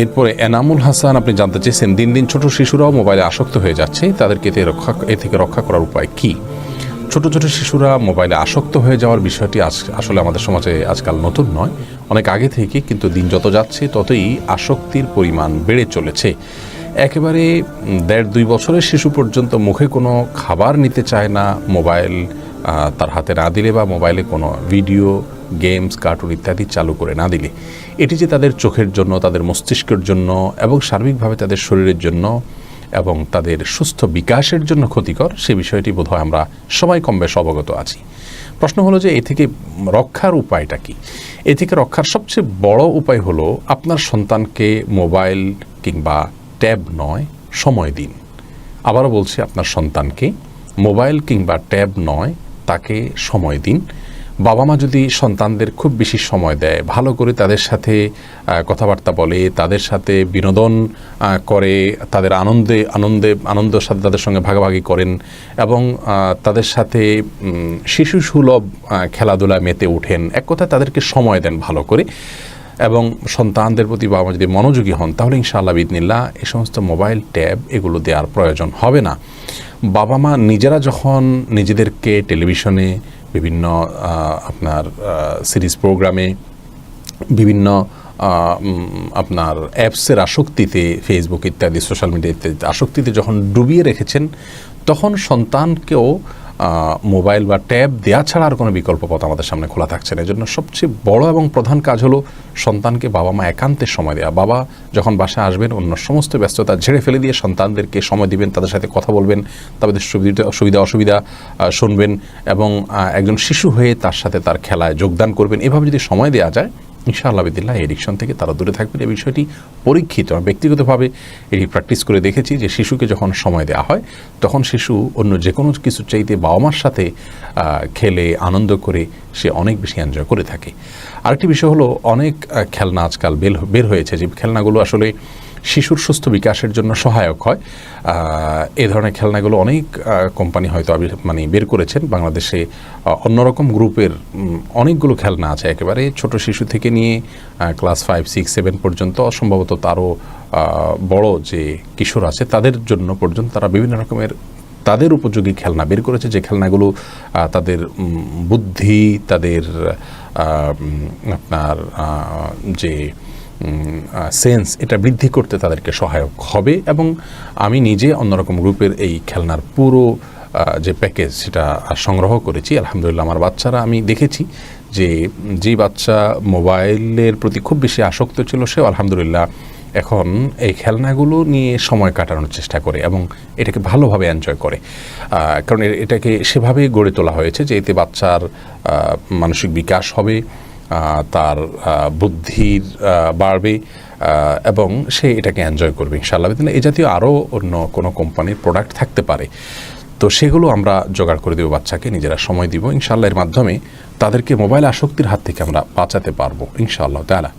এরপরে এনামুল হাসান, আপনি জানতে চেয়েছেন, দিন দিন ছোট শিশুরাও মোবাইলে আসক্ত হয়ে যাচ্ছে। তাদেরকে এতে রক্ষা, এ থেকে রক্ষা করার উপায় কি? ছোট ছোট শিশুরা মোবাইলে আসক্ত হয়ে যাওয়ার বিষয়টি আসলে আমাদের সমাজে আজকাল নতুন নয়। অনেক আগে থেকে কিন্তু দিন যত যাচ্ছে, ততই আসক্তির পরিমাণ বেড়ে চলেছে। একেবারে দেড়, দুই বছরের শিশু পর্যন্ত মুখে কোনো খাবার নিতে চায় না, মোবাইল তার হাতে না দিলে বা মোবাইলে কোনো ভিডিও গেমস কার্টুন ইত্যাদি চালু করে না দিলে। এটি যে তাদের চোখের জন্য, তাদের মস্তিষ্কের জন্য এবং সার্বিকভাবে তাদের শরীরের জন্য এবং তাদের সুস্থ বিকাশের জন্য ক্ষতিকর, সে বিষয়টি বোধহয় আমরা সবাই কম বেশ অবগত আছি। প্রশ্ন হলো যে এ থেকে রক্ষার উপায়টা কি? এ থেকে রক্ষার সবচেয়ে বড় উপায় হলো আপনার সন্তানকে মোবাইল কিংবা ট্যাব নয়, সময় দিন। আবারও বলছি, আপনার সন্তানকে মোবাইল কিংবা ট্যাব নয়, তাকে সময় দিন। বাবা মা যদি সন্তানদের খুব বেশি সময় দেয় ভালো করে তাদের সাথে কথাবার্তা বলে তাদের সাথে বিনোদন করে তাদের আনন্দে আনন্দে আনন্দের সাথে তাদের সঙ্গে ভাগাভাগি করেন এবং তাদের সাথে শিশু সুলভ আহ, খেলাধুলায় মেতে ওঠেন এক কথায় তাদেরকে সময় দেন ভালো করে এবং সন্তানদের প্রতি বাবা মা যদি মনোযোগী হন তাহলে ইনশাআল্লাহ বিদনিল্লাহ এই সমস্ত মোবাইল ট্যাব এগুলো দেওয়ার প্রয়োজন হবে না। বাবা মা নিজেরা যখন নিজেদেরকে টেলিভিশনে বিভিন্ন আপনার সিরিজ প্রোগ্রামে বিভিন্ন আপনার অ্যাপসের আসক্তিতে ফেসবুক ইত্যাদি সোশ্যাল মিডিয়া ইত্যাদি আসক্তিতে যখন ডুবিয়ে রেখেছেন, তখন সন্তানকেও মোবাইল বা ট্যাব দেওয়া ছাড়া আর কোনো বিকল্প পথ আমাদের সামনে খোলা থাকছে না। এজন্য সবচেয়ে বড় এবং প্রধান কাজ হলো সন্তানকে বাবা মা একান্তের সময় দেওয়া বাবা যখন বাসায় আসবেন, অন্য সমস্ত ব্যস্ততা ঝেড়ে ফেলে দিয়ে সন্তানদেরকে সময় দিবেন, তাদের সাথে কথা বলবেন, তাদের সুবিধা সুবিধা অসুবিধা শুনবেন এবং একজন শিশু হয়ে তার সাথে তার খেলায় যোগদান করবেন। এভাবে যদি সময় দেওয়া যায় ইনশাআল্লাহ বিদিল্লাহ এডিকশন থেকে তারা দূরে থাকবেন। এই বিষয়টি পরীক্ষিত। আমি ব্যক্তিগতভাবে এটি প্র্যাকটিস করে দেখেছি যে শিশুকে যখন সময় দেওয়া হয়, তখন শিশু অন্য যে কোনো কিছু চাইতে বাবা মার সাথে খেলে, আনন্দ করে সে অনেক বেশি এনজয় করে থাকে। আরেকটি বিষয় হলো অনেক খেলনা আজকাল বের বের হয়েছে। যে খেলনাগুলো আসলে শিশুর সুস্থ বিকাশের জন্য সহায়ক হয়। এ ধরনের খেলনাগুলো অনেক কোম্পানি হয়তো মানে বের করেছেন। বাংলাদেশে অন্যরকম গ্রুপের অনেকগুলো খেলনা আছে। একেবারে ছোট শিশু থেকে নিয়ে ক্লাস ফাইভ, সিক্স, সেভেন পর্যন্ত, সম্ভবত তারও বড় যে কিশোর আছে, তাদের জন্য পর্যন্ত তারা বিভিন্ন রকমের তাদের উপযোগী খেলনা বের করেছে। যে খেলনাগুলো তাদের বুদ্ধি, তাদের আপনার যে সেন্স এটা বৃদ্ধি করতে তাদেরকে সহায়ক হবে এবং আমি নিজে অন্যরকম গ্রুপের এই খেলনার পুরো যে প্যাকেজ সেটা সংগ্রহ করেছি। আলহামদুলিল্লাহ আমার বাচ্চারা আমি দেখেছি যে যে বাচ্চা মোবাইলের প্রতি খুব বেশি আসক্ত ছিল, সেও আলহামদুলিল্লাহ এখন এই খেলনাগুলো নিয়ে সময় কাটানোর চেষ্টা করে এবং এটাকে ভালোভাবে এনজয় করে। কারণ এটাকে সেভাবে গড়ে তোলা হয়েছে যে এতে বাচ্চার মানসিক বিকাশ হবে। তার বুদ্ধির বাড়বে এবং সে এটাকে এনজয় করবে, ইনশাআল্লাহ। এই জাতীয় আরও অন্য কোনো কোম্পানির প্রোডাক্ট থাকতে পারে। তো সেগুলো আমরা জোগাড় করে দেবো বাচ্চাকে, নিজেরা সময় দিব। ইনশাআল্লাহ, এর মাধ্যমে তাদেরকে মোবাইল আসক্তির হাত থেকে আমরা বাঁচাতে পারব, ইনশাআল্লাহ তালা